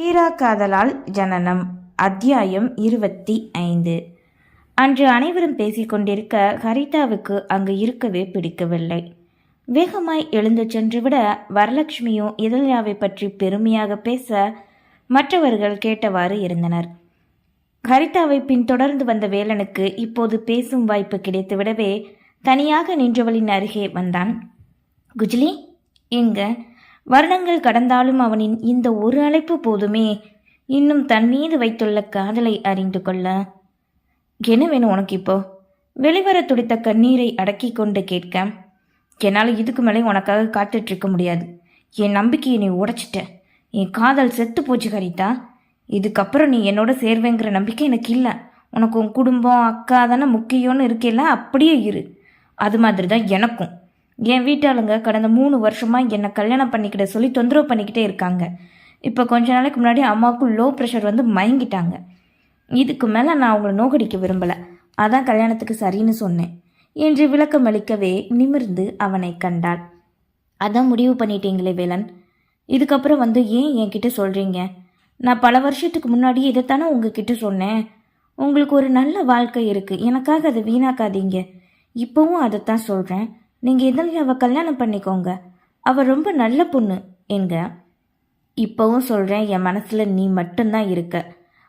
தீரா காதலால் ஜனனம் அத்தியாயம் இருபத்தி ஐந்து. அன்று அனைவரும் பேசிக்கொண்டிருக்க ஹரிதாவுக்கு அங்கு இருக்கவே பிடிக்கவில்லை. வேகமாய் எழுந்து சென்றுவிட வரலட்சுமியும் இதழ்யாவை பற்றி பெருமையாக பேச மற்றவர்கள் கேட்டவாறு இருந்தனர். ஹரிதாவை பின்தொடர்ந்து வந்த வேலனுக்கு இப்போது பேசும் வாய்ப்பு கிடைத்துவிடவே தனியாக நின்றவளின் அருகே வந்தான். குஜ்லி எங்க? வருடங்கள் கடந்தாலும் அவனின் இந்த ஒரு அழைப்பு போதுமே. இன்னும் தன் மீது வைத்துள்ள காதலை அறிந்து கொள்ள. என்ன வேணும் உனக்கு இப்போ வெளிவர துடித்த கண்ணீரை அடக்கி கொண்டு கேட்க. என்னால் இதுக்கு மேலே உனக்காக காத்துட்டு இருக்க முடியாது. என் நம்பிக்கையை நீ உடைச்சிட்ட. என் காதல் செத்து போச்சு கரிதா இதுக்கப்புறம் நீ என்னோட சேர்வேங்கிற நம்பிக்கை எனக்கு இல்லை. உனக்கு உன் குடும்பம் அக்கா தானே முக்கியம்னு இருக்கேல்ல அப்படியே இரு. அது மாதிரி தான் எனக்கும். என் வீட்டாளுங்க கடந்த மூணு வருஷமாக என்னை கல்யாணம் பண்ணிக்கிட்ட சொல்லி தொந்தரவு பண்ணிக்கிட்டே இருக்காங்க. இப்போ கொஞ்ச நாளைக்கு முன்னாடி அம்மாவுக்கும் லோ ப்ரெஷர் வந்து மயங்கிட்டாங்க. இதுக்கு மேலே நான் அவங்கள நோகடிக்க விரும்பலை. அதான் கல்யாணத்துக்கு சரின்னு சொன்னேன். என்று விளக்கம் அளிக்கவே நிமிர்ந்து அவனை கண்டாள். அதான் முடிவு பண்ணிட்டீங்களே வேலன். இதுக்கப்புறம் வந்து ஏன் என்கிட்ட சொல்கிறீங்க நான் பல வருஷத்துக்கு முன்னாடி இதைத்தானே உங்ககிட்ட சொன்னேன். உங்களுக்கு ஒரு நல்ல வாழ்க்கை இருக்குது எனக்காக அதை வீணாக்காதீங்க. இப்போவும் அதைத்தான் சொல்கிறேன் நீங்கள் எதில் அவள் கல்யாணம் பண்ணிக்கோங்க. அவள் ரொம்ப நல்ல பொண்ணு என்க. இப்போவும் சொல்கிறேன் என் மனசில் நீ மட்டும்தான் இருக்க.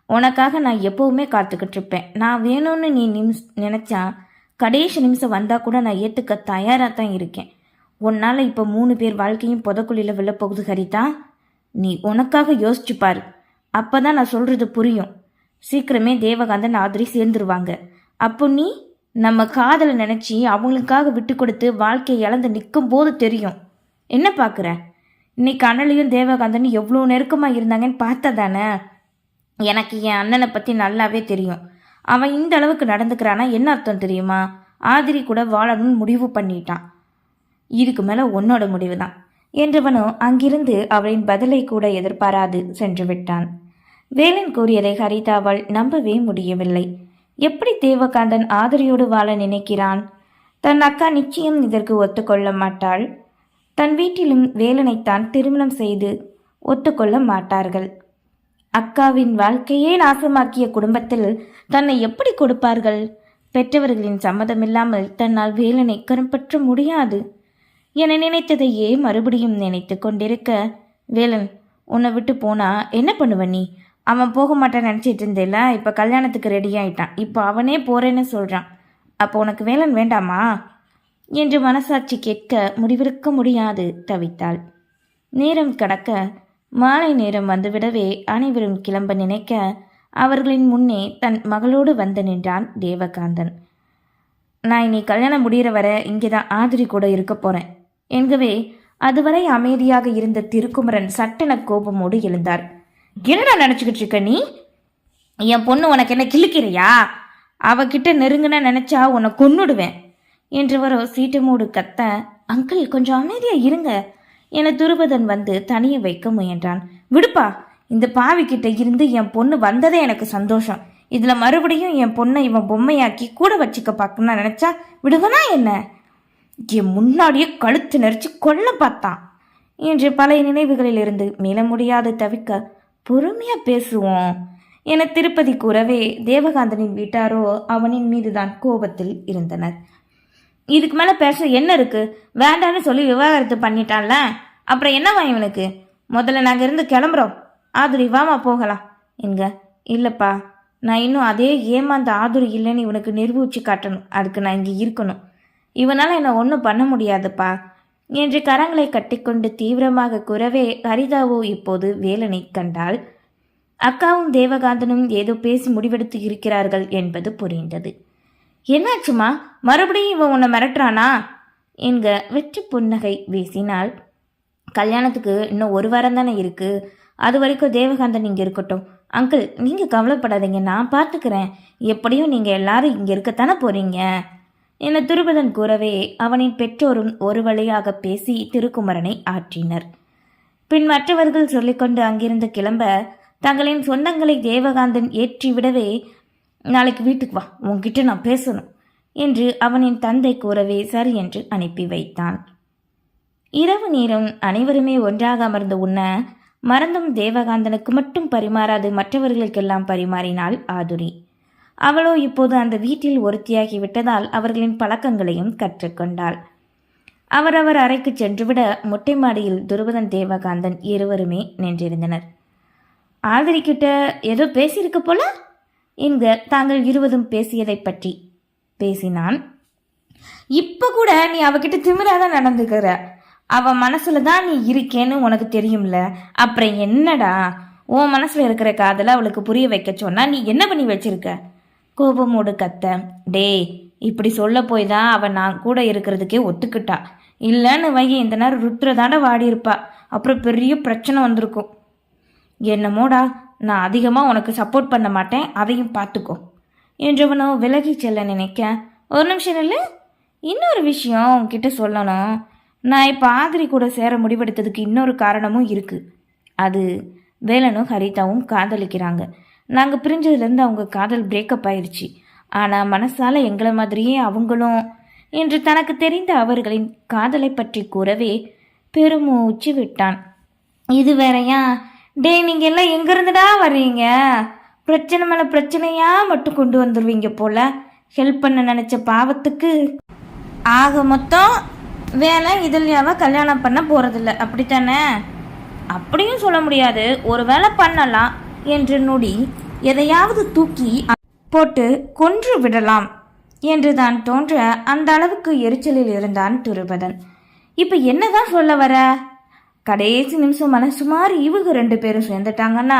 உனக்காக நான் எப்போவுமே காத்துக்கிட்டு இருப்பேன். நான் வேணும்னு நீ நிமிஷ் நினச்சா கடைசி நிமிஷம் வந்தால் கூட நான் ஏற்றுக்க தயாராக தான் இருக்கேன். உன்னால் இப்போ மூணு பேர் வாழ்க்கையும் புதக்குழியில் விழப்போகுது ஹரிதா. நீ உனக்காக யோசிச்சு பாரு. அப்போ தான் நான் சொல்கிறது புரியும். சீக்கிரமே தேவகாந்தன் ஆதிரி சேர்ந்துருவாங்க. அப்போ நீ நம்ம காதலை நினச்சி அவங்களுக்காக விட்டு கொடுத்து வாழ்க்கையை இழந்து நிற்கும் போது தெரியும். என்ன பார்க்குற இன்னைக்கு அண்ணலையும் தேவகாந்தனும் எவ்வளோ நெருக்கமாக இருந்தாங்கன்னு பார்த்தா தானே எனக்கு என் அண்ணனை பற்றி நல்லாவே தெரியும். அவன் இந்த அளவுக்கு நடந்துக்கிறானா என்ன அர்த்தம் தெரியுமா? ஆதிரி கூட வாழணும்னு முடிவு பண்ணிட்டான். இதுக்கு மேலே உன்னோட முடிவு தான் என்றவனோ அங்கிருந்து அவளின் பதிலை கூட எதிர்பாராது சென்று விட்டான். வேலன் கூறியதை ஹரிதாவால் நம்பவே முடியவில்லை. எப்படி தேவகாந்தன் ஆதரியோடு வாழ நினைக்கிறான்? தன் அக்கா நிச்சயம் இதற்கு ஒத்துக்கொள்ள மாட்டாள். தன் வீட்டிலும் வேலனைத்தான் திருமணம் செய்து ஒத்துக்கொள்ள மாட்டார்கள். அக்காவின் வாழ்க்கையே நாசமாக்கிய குடும்பத்தில் தன்னை எப்படி கொடுப்பார்கள்? பெற்றவர்களின் சம்மதமில்லாமல் தன்னால் வேலனை கரும்பற்ற முடியாது. என நினைத்ததையே மறுபடியும் நினைத்து கொண்டிருக்க வேலன் உன்னை விட்டு போனா என்ன பண்ணுவ நீ? அவன் போக மாட்டான்னு நினச்சிட்டு இருந்தேல இப்போ கல்யாணத்துக்கு ரெடி ஆயிட்டான். இப்போ அவனே போறேன்னு சொல்கிறான் அப்போ உனக்கு வேலன் வேண்டாமா? என்று மனசாட்சி கேட்க முடிவிருக்க முடியாது தவித்தாள். நேரம் கடக்க மாலை நேரம் வந்துவிடவே அனைவரும் கிளம்ப நினைக்க அவர்களின் முன்னே தன் மகளோடு வந்து நின்றான் தேவகாந்தன். நான் இனி கல்யாணம் முடிகிற வரை இங்கே தான் ஆதிரி கூட இருக்க போகிறேன் என்கவே அதுவரை அமைதியாக இருந்த திருக்குமரன் சட்டென கோபமோடு எழுந்தார் என்னடா நினச்சிக்கிட்டு இருக்க நீ? என் பொண்ணு உனக்கு என்ன கிழிக்கிறியா? அவகிட்ட நெருங்கினா நினச்சா உன்னை கொன்னுடுவேன். என்றவரோ சீட்டமோடு கத்த அங்கிள் கொஞ்சம் அமைதியாக இருங்க. என துருபதன் வந்து தனிய வைக்க முயன்றான். விடுப்பா இந்த பாவிக்கிட்ட இருந்து என் பொண்ணு வந்ததே எனக்கு சந்தோஷம். இதில் மறுபடியும் என் பொண்ணை இவன் பொம்மையாக்கி கூட வச்சுக்க பார்க்கணும்னு நினச்சா விடுவனா என்ன? என் முன்னாடியே கழுத்து நெரிச்சு கொல்ல பார்த்தான். என்று பழைய நினைவுகளில் இருந்து மீள முடியாது தவிக்க பொறுமையாக பேசுவோம் என திருப்பதி கூறவே தேவகாந்தனின் வீட்டாரோ அவனின் மீதுதான் கோபத்தில் இருந்தனர். இதுக்கு மேலே பேச என்ன இருக்கு? வேண்டான்னு சொல்லி விவாகரத்து பண்ணிட்டான்ல? அப்புறம் என்னவா இவனுக்கு? முதல்ல நாங்கள் இருந்து கிளம்புறோம். ஆதுரி வாமா போகலாம். என்க இல்லைப்பா நான் இன்னும் அதே ஏமாந்த ஆதுரி இல்லைன்னு இவனுக்கு நிரூபிச்சு காட்டணும். அதுக்கு நான் இங்கே இருக்கணும். இவனால் என்னை ஒன்றும் பண்ண முடியாதுப்பா. என்று கரங்களை கட்டிக்கொண்டு தீவிரமாக கூறவே ஹரிதாவோ இப்போது வேலனை கண்டாள். அக்காவும் தேவகாந்தனும் ஏதோ பேசி முடிவெடுத்து இருக்கிறார்கள் என்பது புரிந்தது. என்னாச்சுமா? மறுபடியும் இவன் உன்னை மிரட்டுறானா? என்க வெற்றி புன்னகை வீசினால் கல்யாணத்துக்கு இன்னும் ஒரு வாரம் தானே இருக்கு. அது வரைக்கும் தேவகாந்தன் இங்கே இருக்கட்டும். அங்கிள் நீங்கள் கவலைப்படாதீங்க. நான் பார்த்துக்கிறேன். எப்படியும் நீங்கள் எல்லாரும் இங்கே இருக்கத்தானே போகிறீங்க என துருபதன் கூறவே அவனின் பெற்றோரும் ஒரு வழியாக பேசி திருக்குமரனை ஆற்றினர். பின் மற்றவர்கள் சொல்லிக்கொண்டு அங்கிருந்து கிளம்ப தங்களின் சொந்தங்களை தேவகாந்தன் ஏற்றிவிடவே நாளைக்கு வீட்டுக்கு வா உன்கிட்ட நான் பேசணும் என்று அவனின் தந்தை கூறவே சரி என்று அனுப்பி வைத்தான். இரவு நேரம் அனைவருமே ஒன்றாக அமர்ந்து உண்ண மறந்தும் தேவகாந்தனுக்கு மட்டும் பரிமாறாது மற்றவர்களுக்கெல்லாம் பரிமாறினாள் ஆதுரி. அவளோ இப்போது அந்த வீட்டில் ஒருத்தியாகி விட்டதால் அவர்களின் பழக்கங்களையும் கற்றுக்கொண்டாள். அவரவர் அறைக்கு சென்றுவிட மொட்டை மாடியில் துருவதன் தேவகாந்தன் இருவருமே நின்றிருந்தனர். ஆதரிக்கிட்ட ஏதோ பேசியிருக்க போல? என்க தாங்கள் இருவதும் பேசியதை பற்றி பேசினான். இப்ப கூட நீ அவகிட்ட திமிராதான் நடந்துக்கிற. அவ மனசுல தான் நீ இருக்கேன்னு உனக்கு தெரியும்ல. அப்புறம் என்னடா? உன் மனசுல இருக்கிற காதலை அவளுக்கு புரிய வைக்க சொன்னா நீ என்ன பண்ணி வச்சிருக்க? கோபமோடு கத்த டேய் இப்படி சொல்ல போய் தான் அவன் நான் கூட இருக்கிறதுக்கே ஒத்துக்கிட்டா. இல்லைன்னு வை இந்த நேரம் ருத்ரதாண்ட வாடியிருப்பா. அப்புறம் பெரிய பிரச்சனை வந்திருக்கும். என்னமோடா நான் அதிகமாக உனக்கு சப்போர்ட் பண்ண மாட்டேன் அதையும் பார்த்துக்கோ. என்றவனோ விலகி செல்ல நினைக்க ஒரு நிமிஷம் இல்லை இன்னொரு விஷயம் உன்கிட்ட சொல்லணும். நான் இப்போ ஆதிரி கூட சேர முடிவெடுத்ததுக்கு இன்னொரு காரணமும் இருக்குது அது வேலனும் ஹரிதாவும் காதலிக்கிறாங்க. நாங்கள் பிரிஞ்சதுலேருந்து அவங்க காதல் பிரேக்கப் ஆயிடுச்சு ஆனால் மனசால் எங்களை மாதிரியே அவங்களும் என்று தனக்கு தெரிந்த அவர்களின் காதலை பற்றி கூறவே பெருமூச்சு விட்டான். இது வேறையா? டேய் நீங்கள் எல்லாம் எங்கேருந்துடா வர்றீங்க? பிரச்சனை மேலே பிரச்சனையாக மட்டும் கொண்டு வந்துடுவீங்க போல? ஹெல்ப் பண்ண நினச்ச பாவத்துக்கு? ஆக மொத்தம் வேலை இதுலையாவை கல்யாணம் பண்ண போகிறதில்ல அப்படித்தானே? அப்படியும் சொல்ல முடியாது. ஒரு வேலை பண்ணலாம். என்று நொடி எதையாவது தூக்கி போட்டு கொன்று விடலாம் என்று தான் தோன்ற அந்த அளவுக்கு எரிச்சலில் இருந்தான் துருபதன். இப்போ என்னதான் சொல்ல வர? கடைசி நிமிஷம் மன சுமார் இவங்க ரெண்டு பேரும் சேர்ந்துட்டாங்கன்னா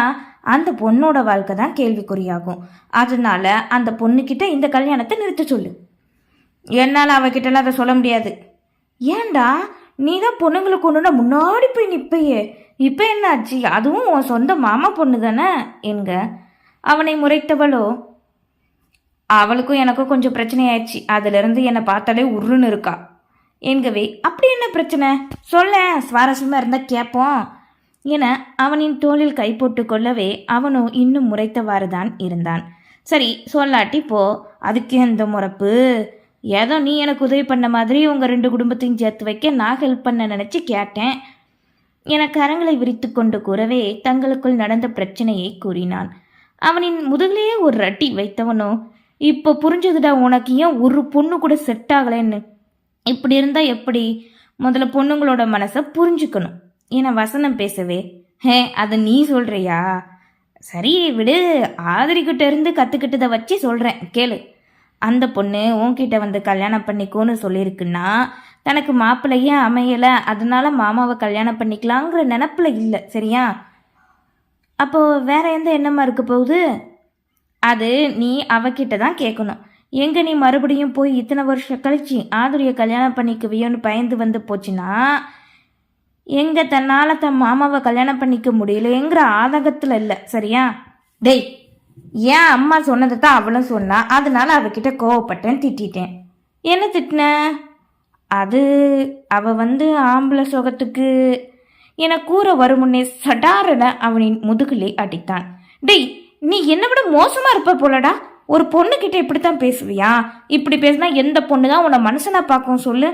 அந்த பொண்ணோட வாழ்க்கை தான் கேள்விக்குறியாகும். அதனால அந்த பொண்ணுக்கிட்ட இந்த கல்யாணத்தை நிறுத்த சொல்லு. என்னால் அவகிட்டலாம் அதை சொல்ல முடியாது. ஏண்டா நீ தான் பொண்ணுங்களை கொண்டுனா முன்னாடி போய் நிற்பையே இப்போ என்னாச்சு? அதுவும் உன் சொந்த மாமா பொண்ணு தானே என்க. அவனை முறைத்தவளோ? அவளுக்கும் எனக்கும் கொஞ்சம் பிரச்சனை ஆயிடுச்சு அதிலிருந்து என்னை பார்த்தாலே உருன்னு இருக்கா. என்கவே அப்படி என்ன பிரச்சனை? சொல்ல சுவாரஸ்யமாக இருந்தால் கேட்போம் என அவனின் தோளில் கை போட்டு கொள்ளவே அவனோ இன்னும் முறைத்தவாறு தான் இருந்தான். சரி சொல்லாட்டி போ. அதுக்கு எந்த முறப்பு? ஏதோ நீ எனக்கு உதவி பண்ண மாதிரி உங்கள் ரெண்டு குடும்பத்தையும் சேர்த்து வைக்க நான் ஹெல்ப் பண்ண நினச்சி கேட்டேன். என கரங்களை விரித்து கொண்டு கூறவே தங்களுக்குள் நடந்த பிரச்சனையை கூறினான். அவனின் முதுகிலேயே ஒரு ரட்டி வைத்தவனோ இப்போ புரிஞ்சதுடா உனக்கு ஏன் ஒரு பொண்ணு கூட செட் ஆகலைன்னு? இப்படி இருந்தால் எப்படி? முதல்ல பொண்ணுங்களோட மனசை புரிஞ்சுக்கணும். என வசனம் பேசவே ஹே அது நீ சொல்கிறியா சரி விடு ஆதரிக்கிட்ட இருந்து கற்றுக்கிட்டதை வச்சு சொல்கிறேன் கேளு. அந்த பொண்ணு உன்கிட்ட வந்து கல்யாணம் பண்ணிக்கோன்னு சொல்லியிருக்குன்னா தனக்கு மாப்பிள்ளையே அமையலை அதனால மாமாவை கல்யாணம் பண்ணிக்கலாங்கிற நினப்பில் இல்லை சரியா? அப்போது வேற எந்த எண்ணமாக இருக்க போகுது? அது நீ அவகிட்ட தான் கேட்கணும் எங்கே நீ மறுபடியும் போய் இத்தனை வருஷம் கழிச்சு ஆதுரிய கல்யாணம் பண்ணிக்குவியோன்னு பயந்து வந்து போச்சுன்னா எங்கே தன்னால் தன் மாமாவை கல்யாணம் பண்ணிக்க முடியலங்கிற ஆதகத்தில் இல்லை சரியா? டேய் ஏன் அம்மா சொன்னதை தான் அவளும் சொன்னா. அதனால அவகிட்ட கோவப்பட்டேன் திட்டேன் என்ன திட்டின? அது அவ வந்து ஆம்பளை சுகத்துக்கு என கூற வரும் முன்னே அவனின் முதுகிலே அடித்தான். டேய் நீ என்னை விட மோசமா இருப்ப போலடா. ஒரு பொண்ணுக்கிட்ட இப்படித்தான் பேசுவியா? இப்படி பேசினா எந்த பொண்ணு தான் உன்னை மனுஷனா பார்க்கும் சொல்லு?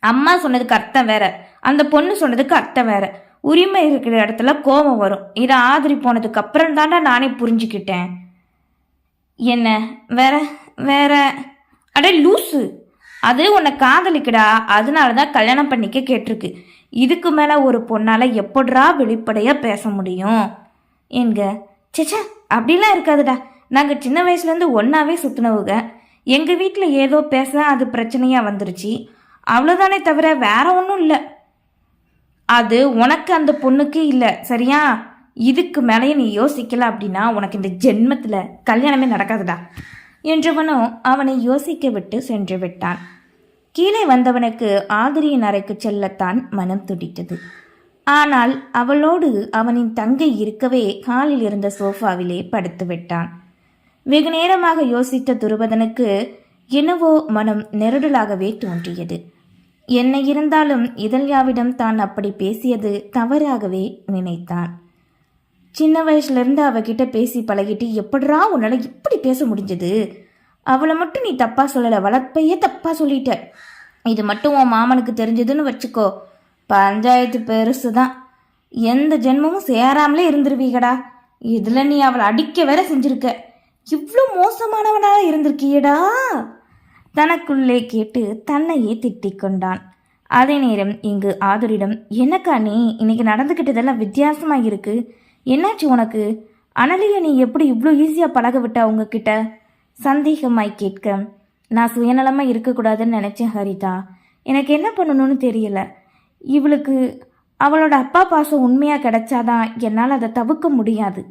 அம்மா சொன்னதுக்கு அர்த்தம் வேற. அந்த பொண்ணு சொன்னதுக்கு அர்த்தம் வேற. உரிமை இருக்கிற இடத்துல கோபம் வரும். இதை ஆதரி போனதுக்கு அப்புறம் தாண்டா நானே புரிஞ்சுக்கிட்டேன். என்ன? வேற வேற. அடே லூசு. அது உன்னை காதலிக்கடா. அதனால தான் கல்யாணம் பண்ணிக்க கேட்டிருக்கு. இதுக்கு மேலே ஒரு பொண்ணால் எப்படா வெளிப்படையாக பேச முடியும்? என்க சேச்சா அப்படிலாம் இருக்காதுடா. நாங்கள் சின்ன வயசுலேருந்து ஒன்றாவே சுற்றினவுங்க எங்கள் வீட்டில் ஏதோ பேச அது பிரச்சனையாக வந்துருச்சு. அவ்வளோதானே தவிர வேற ஒன்றும் இல்லை. அது உனக்கு அந்த பொண்ணுக்கு இல்லை சரியா? இதுக்கு மேலேயே நீ யோசிக்கல அப்படின்னா உனக்கு இந்த ஜென்மத்தில் கல்யாணமே நடக்காதுடா என்றவனோ அவனை யோசிக்க விட்டு சென்று விட்டான். கீழே வந்தவனுக்கு ஆதிரியின் அறைக்கு செல்லத்தான் மனம் துடித்தது. ஆனால் அவளோடு அவனின் தங்கை இருக்கவே காலில் இருந்த சோஃபாவிலே படுத்து விட்டான். வெகு நேரமாக யோசித்த துருபதனுக்கு என்னவோ மனம் நெருடலாகவே தோன்றியது. என்ன இருந்தாலும் இதழ்யாவிடம் தான் அப்படி பேசியது தவறாகவே நினைத்தான். சின்ன வயசுலேருந்து அவகிட்ட பேசி பழகிட்டு எப்படிரா உன்னால் இப்படி பேச முடிஞ்சது? அவளை மட்டும் நீ தப்பாக சொல்லலை வளர்ப்பையே தப்பாக சொல்லிட்ட. இது மட்டும் உன் மாமனுக்கு தெரிஞ்சதுன்னு வச்சுக்கோ. பஞ்சாயத்து பெருசு தான் எந்த ஜென்மமும் சேராமலே இருந்துருவீகடா. இதில் நீ அவளை அடிக்க வேற செஞ்சுருக்க. இவ்வளோ மோசமானவனாக இருந்திருக்கியடா. தனக்குள்ளே கேட்டு தன்னையே திட்டிக் கொண்டான். அதே நேரம் இங்கு ஆதுரிடம் என்னக்கா நீ? இன்னைக்கு நடந்துக்கிட்டதெல்லாம் வித்தியாசமாக இருக்கு. என்னாச்சு உனக்கு? அனலியை நீ எப்படி இவ்வளோ ஈஸியாக பழக விட்ட உங்ககிட்ட? சந்தேகமாய் கேட்க நான் சுயநலமாக இருக்கக்கூடாதுன்னு நினச்சேன் ஹரிதா. எனக்கு என்ன பண்ணணும்னு தெரியல. இவளுக்கு அவளோட அப்பா பாசம் உண்மையாக கிடைச்சாதான் என்னால் அதை தவிர்க்க முடியாது.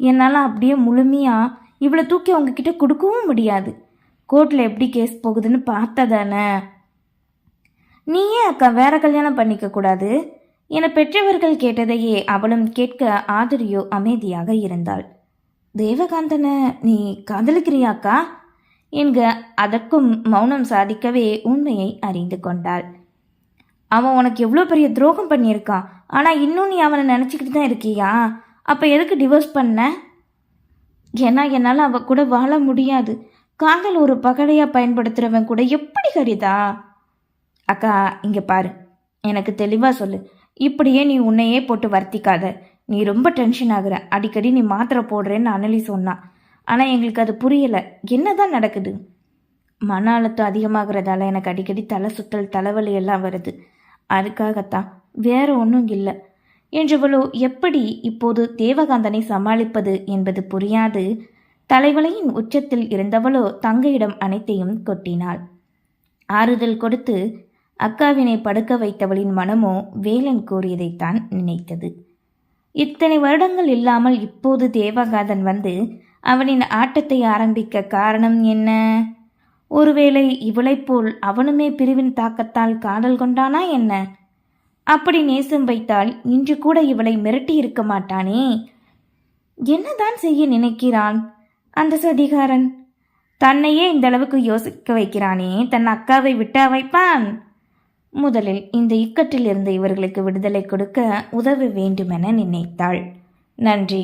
என்னால் அப்படியே முழுமையாக இவளை தூக்கி உங்ககிட்ட கொடுக்கவும் முடியாது. கோர்ட்டில் எப்படி கேஸ் போகுதுன்னு பார்த்ததானே? நீ ஏன் அக்கா வேற கல்யாணம் பண்ணிக்க கூடாது. என பெற்றவர்கள் கேட்டதையே அவளும் கேட்க ஆதரியோ அமைதியாக இருந்தாள். தேவகாந்தனை நீ காதலிக்கிறியாக்கா என்க அதற்கும் மௌனம் சாதிக்கவே உண்மையை அறிந்து கொண்டாள். அவன் உனக்கு எவ்வளோ பெரிய துரோகம் பண்ணியிருக்கான். ஆனால் இன்னும் நீ அவனை நினச்சிக்கிட்டு தான் இருக்கியா? அப்போ எதுக்கு டிவோர்ஸ் பண்ண? ஏன்னா என்னால் அவ கூட வாழ முடியாது. காதல் ஒரு பகடையாக பயன்படுத்துகிறவன் கூட எப்படி கரிதா அக்கா இங்கே பாரு. எனக்கு தெளிவாக சொல்லு. இப்படியே நீ உன்னையே போட்டு வர்த்திக்காத. நீ ரொம்ப டென்ஷன் ஆகுற. அடிக்கடி நீ மாத்திரை போடுறேன்னு அனலி சொன்னான் ஆனால் எங்களுக்கு அது புரியலை. என்னதான் நடக்குது? மன அழுத்தம் அதிகமாகிறதால எனக்கு அடிக்கடி தலை சுத்தல் தலைவலி எல்லாம் வருது. அதுக்காகத்தான். வேற ஒன்றும் இல்லை. என்றவளோ எப்படி இப்போது தேவகாந்தனை சமாளிப்பது என்பது புரியாது. தலைவலையின் உச்சத்தில் இருந்தவளோ தங்கையிடம் அனைத்தையும் கொட்டினாள். ஆறுதல் கொடுத்து அக்காவினை படுக்க வைத்தவளின் மனமோ வேலன் கூறியதைத்தான் நினைத்தது. இத்தனை வருடங்கள் இல்லாமல் இப்போது தேவகாதன் வந்து அவனின் ஆட்டத்தை ஆரம்பிக்க காரணம் என்ன? ஒருவேளை இவளைப் போல் அவனுமே பிரிவின் தாக்கத்தால் காதல் கொண்டானா என்ன? அப்படி நேசம் வைத்தால் இன்று கூட இவளை மிரட்டி இருக்க மாட்டானே? என்னதான் செய்ய நினைக்கிறான்? அந்த சதிகாரன். தன்னையே இந்த அளவுக்கு யோசிக்க வைக்கிறானே தன் அக்காவை விட்டா வைப்பான் முதலில் இந்த இக்கட்டில் இருந்து இவர்களுக்கு விடுதலை கொடுக்க உதவ வேண்டுமென நினைத்தாள். நன்றி.